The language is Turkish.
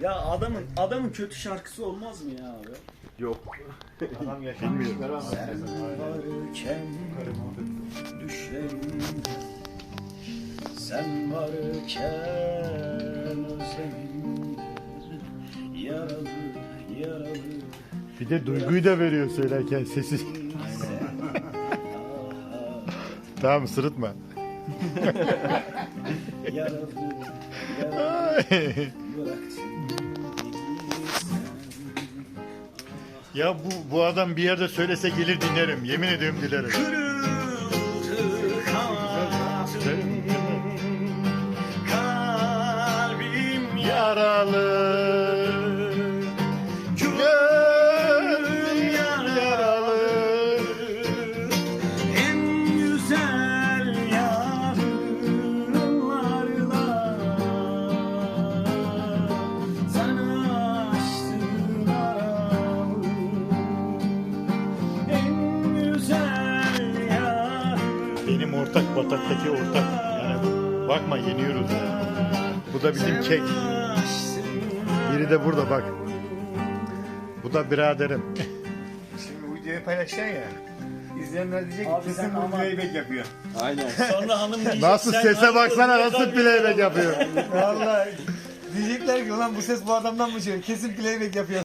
Ya adamın adamın kötü şarkısı olmaz mı ya abi? Yok. Adam yaşanmışlar ama. varken Sen varken Yaralı yaralı Bir de duyguyu da veriyor söylerken sesi. tamam sırıtma. Yaralı yaralı ya bu bu adam bir yerde söylese gelir dinlerim. Yemin ediyorum dilerim. Kırıldı kanatım Kalbim Yaralı. Ortak bataktaki ortak. Yani bakma yeniyoruz ya. Bu da bizim kek. Biri de burada bak. Bu da biraderim. Şimdi bu videoyu paylaşacaksın ya. İzleyenler diyecek ki Abi kesin sen bu ama- playback yapıyor. Aynen. Sonra hanım diyecek Nasıl sen sese hanım baksana nasıl kalbine playback yapıyor. Vallahi diyecekler ki ulan bu ses bu adamdan mı çıkıyor? Kesin playback yapıyor.